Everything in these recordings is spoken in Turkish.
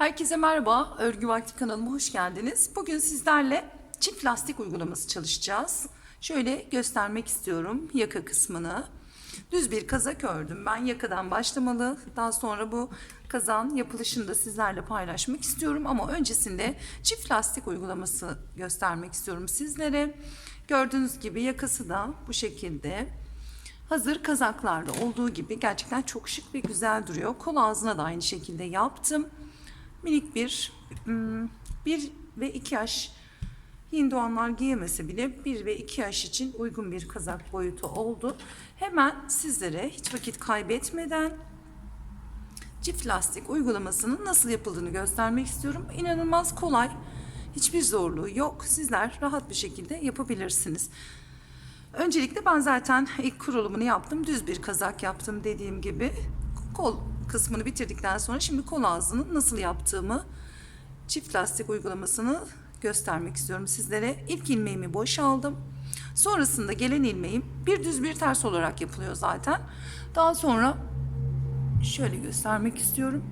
Herkese merhaba, Örgü Vakti kanalıma hoş geldiniz. Bugün sizlerle çift lastik uygulaması çalışacağız. Şöyle göstermek istiyorum yaka kısmını. Düz bir kazak ördüm. Ben yakadan başlamalı. Daha sonra bu kazan yapılışını da sizlerle paylaşmak istiyorum. Ama öncesinde çift lastik uygulaması göstermek istiyorum sizlere. Gördüğünüz gibi yakası da bu şekilde. Hazır kazaklarda olduğu gibi gerçekten çok şık ve güzel duruyor. Kol ağzına da aynı şekilde yaptım. Minik bir, hmm, bir ve iki yaş Hinduanlar giyemese bile bir ve iki yaş için uygun bir kazak boyutu oldu. Hemen sizlere hiç vakit kaybetmeden çift lastik uygulamasının nasıl yapıldığını göstermek istiyorum. İnanılmaz kolay. Hiçbir zorluğu yok. Sizler rahat bir şekilde yapabilirsiniz. Öncelikle ben zaten ilk kurulumunu yaptım. Düz bir kazak yaptım dediğim gibi. Kol kısmını bitirdikten sonra şimdi kol ağzının nasıl yaptığımı çift lastik uygulamasını göstermek istiyorum sizlere. İlk ilmeğimi boşaldım. Sonrasında gelen ilmeğim bir düz bir ters olarak yapılıyor zaten. Daha sonra şöyle göstermek istiyorum.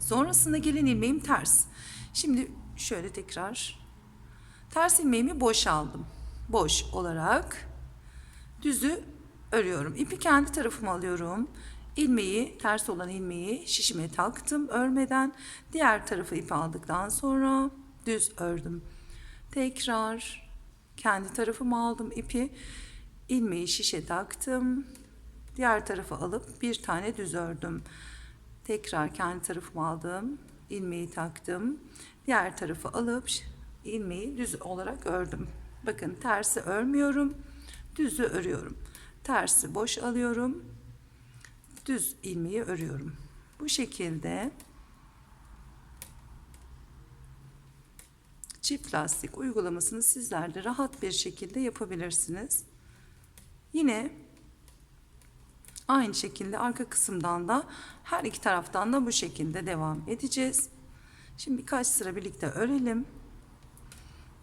Sonrasında gelen ilmeğim ters. Şimdi şöyle tekrar ters ilmeğimi boşaldım. Boş olarak düzü örüyorum. İpi kendi tarafıma alıyorum. İlmeği, ters olan ilmeği şişime taktım örmeden. Diğer tarafı ipi aldıktan sonra düz ördüm. Tekrar kendi tarafıma aldım ipi. ilmeği şişe taktım. Diğer tarafı alıp bir tane düz ördüm. Tekrar kendi tarafıma aldım. ilmeği taktım. Diğer tarafı alıp ilmeği düz olarak ördüm. Bakın tersi örmüyorum. Düzü örüyorum. Tersi boş alıyorum. Düz ilmeği örüyorum. Bu şekilde çift lastik uygulamasını sizler de rahat bir şekilde yapabilirsiniz. Yine aynı şekilde arka kısımdan da her iki taraftan da bu şekilde devam edeceğiz. Şimdi birkaç sıra birlikte örelim.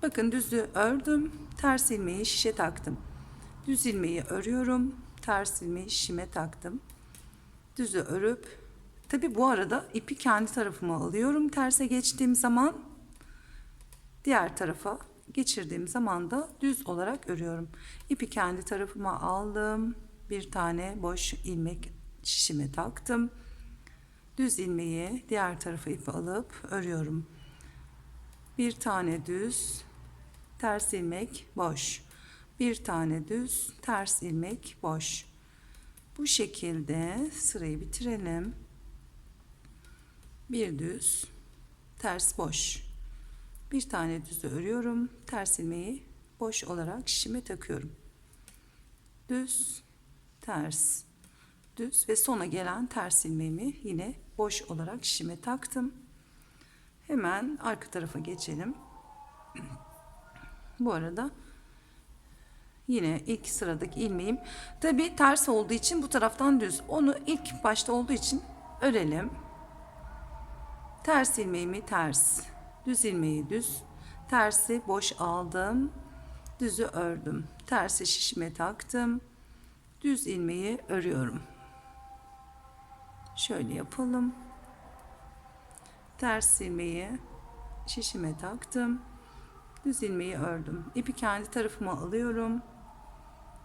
Bakın düzü ördüm. Ters ilmeği şişe taktım. Düz ilmeği örüyorum. Ters ilmeği şişime taktım. Düzü örüp tabi bu arada ipi kendi tarafıma alıyorum. Terse geçtiğim zaman diğer tarafa geçirdiğim zaman da düz olarak örüyorum. İpi kendi tarafıma aldım. Bir tane boş ilmek şişime taktım. Düz ilmeği diğer tarafa ipi alıp örüyorum. Bir tane düz, ters ilmek boş. Bir tane düz, ters ilmek boş. Bu şekilde sırayı bitirelim. Bir düz, ters boş. Bir tane düzü örüyorum. Ters ilmeği boş olarak şişime takıyorum. Düz, ters, düz ve sona gelen ters ilmeğimi yine boş olarak şişime taktım. Hemen arka tarafa geçelim. Bu arada yine ilk sıradaki ilmeğim tabi ters olduğu için bu taraftan düz. Onu ilk başta olduğu için örelim. Ters ilmeğimi ters, düz ilmeği düz, tersi boş aldım, düzü ördüm. Tersi şişime taktım. Düz ilmeği örüyorum. Şöyle yapalım. Ters ilmeği şişime taktım. Düz ilmeği ördüm. İpi kendi tarafıma alıyorum.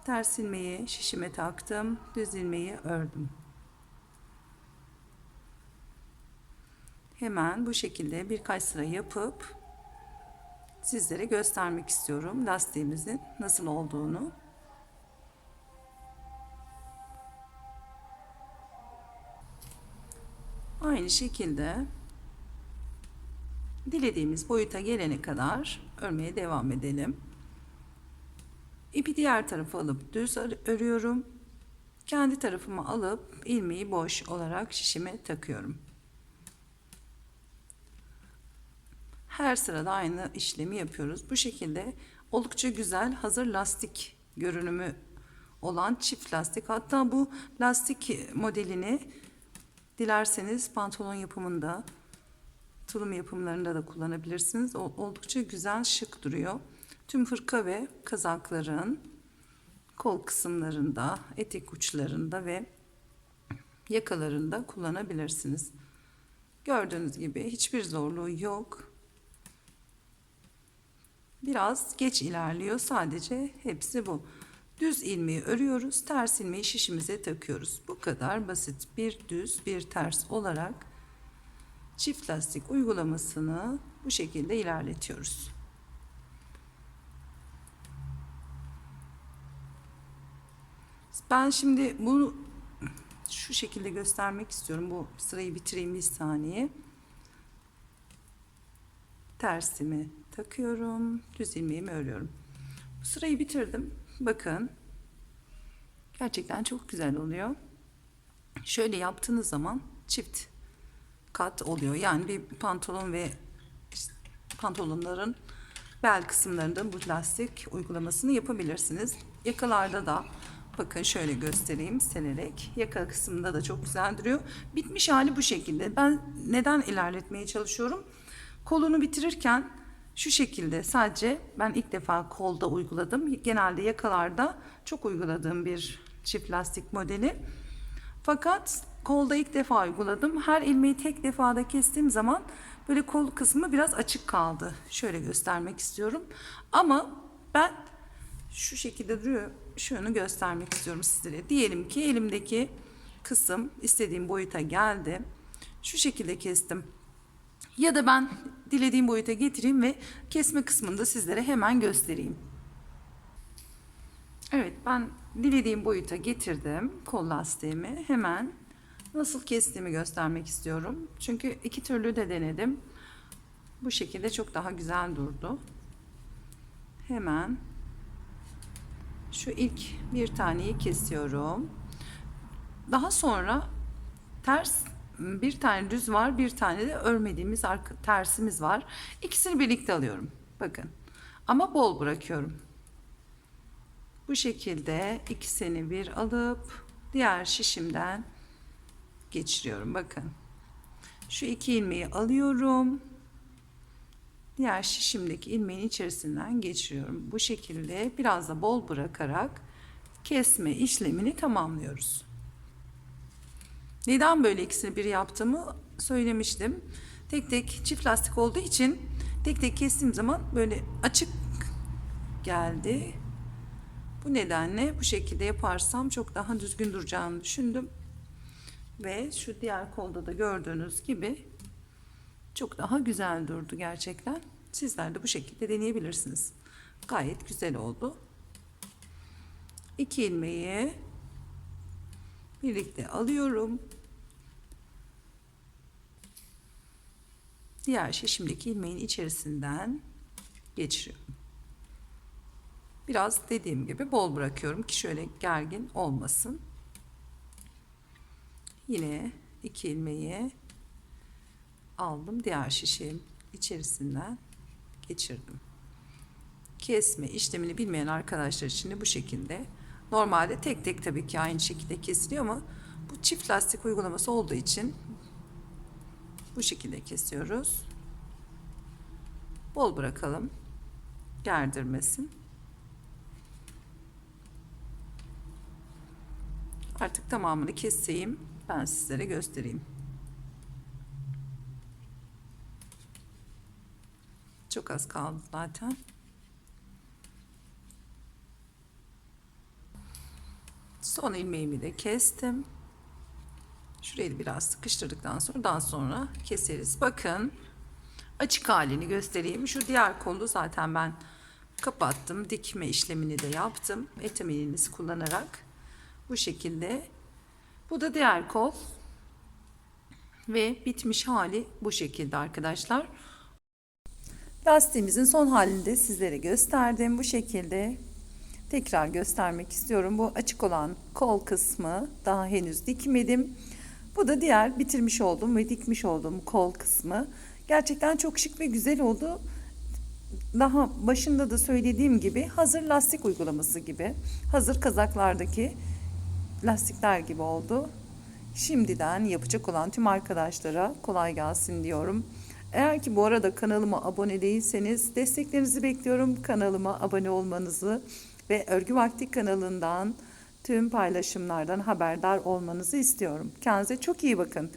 Ters ilmeği şişime taktım. Düz ilmeği ördüm. Hemen bu şekilde birkaç sıra yapıp sizlere göstermek istiyorum lastiğimizin nasıl olduğunu. Aynı şekilde dilediğimiz boyuta gelene kadar örmeye devam edelim. İpi diğer tarafa alıp düz örüyorum. Kendi tarafımı alıp ilmeği boş olarak şişime takıyorum. Her sırada aynı işlemi yapıyoruz. Bu şekilde oldukça güzel hazır lastik görünümü olan çift lastik. Hatta bu lastik modelini dilerseniz pantolon yapımında tulum yapımlarında da kullanabilirsiniz. Oldukça güzel, şık duruyor. Tüm hırka ve kazakların kol kısımlarında, etek uçlarında ve yakalarında kullanabilirsiniz. Gördüğünüz gibi hiçbir zorluğu yok. Biraz geç ilerliyor sadece hepsi bu. Düz ilmeği örüyoruz, ters ilmeği şişimize takıyoruz. Bu kadar basit bir düz bir ters olarak çift lastik uygulamasını bu şekilde ilerletiyoruz. Ben şimdi bunu şu şekilde göstermek istiyorum. Bu sırayı bitireyim bir saniye. Tersimi takıyorum. Düz ilmeğimi örüyorum. Bu sırayı bitirdim. Bakın. Gerçekten çok güzel oluyor. Şöyle yaptığınız zaman çift kat oluyor. Yani bir pantolon ve işte pantolonların bel kısımlarında bu lastik uygulamasını yapabilirsiniz. Yakalarda da bakın şöyle göstereyim senerek. Yaka kısmında da çok güzel duruyor. Bitmiş hali bu şekilde. Ben neden ilerletmeye çalışıyorum? Kolunu bitirirken şu şekilde sadece ben ilk defa kolda uyguladım. Genelde yakalarda çok uyguladığım bir çift lastik modeli. Fakat kolda ilk defa uyguladım. Her ilmeği tek defada kestiğim zaman böyle kol kısmı biraz açık kaldı. Şöyle göstermek istiyorum. Ama ben şu şekilde duruyor. Şunu göstermek istiyorum sizlere. Diyelim ki elimdeki kısım istediğim boyuta geldi. Şu şekilde kestim. Ya da ben dilediğim boyuta getireyim ve kesme kısmını da sizlere hemen göstereyim. Evet ben dilediğim boyuta getirdim kol lastiğimi. Hemen nasıl kestiğimi göstermek istiyorum. Çünkü iki türlü de denedim. Bu şekilde çok daha güzel durdu. Hemen şu ilk bir taneyi kesiyorum. Daha sonra ters bir tane düz var, bir tane de örmediğimiz tersimiz var. İkisini birlikte alıyorum. Bakın. Ama bol bırakıyorum. Bu şekilde ikisini bir alıp diğer şişimden geçiriyorum. Bakın. Şu iki ilmeği alıyorum. Diğer şişimdeki ilmeğin içerisinden geçiriyorum. Bu şekilde biraz da bol bırakarak kesme işlemini tamamlıyoruz. Neden böyle ikisini bir yaptığımı söylemiştim. Tek tek çift lastik olduğu için tek tek kestiğim zaman böyle açık geldi. Bu nedenle bu şekilde yaparsam çok daha düzgün duracağını düşündüm. Ve şu diğer kolda da gördüğünüz gibi çok daha güzel durdu gerçekten. Sizler de bu şekilde deneyebilirsiniz. Gayet güzel oldu. İki ilmeği birlikte alıyorum. Diğer şişimdeki ilmeğin içerisinden geçiriyorum. Biraz dediğim gibi bol bırakıyorum ki şöyle gergin olmasın. Yine iki ilmeği aldım. Diğer şişim içerisinden geçirdim. Kesme işlemini bilmeyen arkadaşlar için de bu şekilde. Normalde tek tek tabii ki aynı şekilde kesiliyor ama bu çift lastik uygulaması olduğu için bu şekilde kesiyoruz. Bol bırakalım. Gerdirmesin. Artık tamamını keseyim. Ben sizlere göstereyim. Çok az kaldı zaten. Son ilmeğimi de kestim. Şurayı biraz sıkıştırdıktan sonra daha sonra keseriz. Bakın açık halini göstereyim. Şu diğer kolu zaten ben kapattım. Dikme işlemini de yaptım. Etamininizi kullanarak bu şekilde. Bu da diğer kol. Ve bitmiş hali bu şekilde arkadaşlar. Lastiğimizin son halini de sizlere gösterdim. Bu şekilde tekrar göstermek istiyorum. Bu açık olan kol kısmı daha henüz dikmedim. Bu da diğer bitirmiş olduğum ve dikmiş olduğum kol kısmı. Gerçekten çok şık ve güzel oldu. Daha başında da söylediğim gibi hazır lastik uygulaması gibi. Hazır kazaklardaki lastikler gibi oldu. Şimdiden yapacak olan tüm arkadaşlara kolay gelsin diyorum. Eğer ki bu arada kanalıma abone değilseniz desteklerinizi bekliyorum. Kanalıma abone olmanızı ve Örgü Vakti kanalından tüm paylaşımlardan haberdar olmanızı istiyorum. Kendinize çok iyi bakın.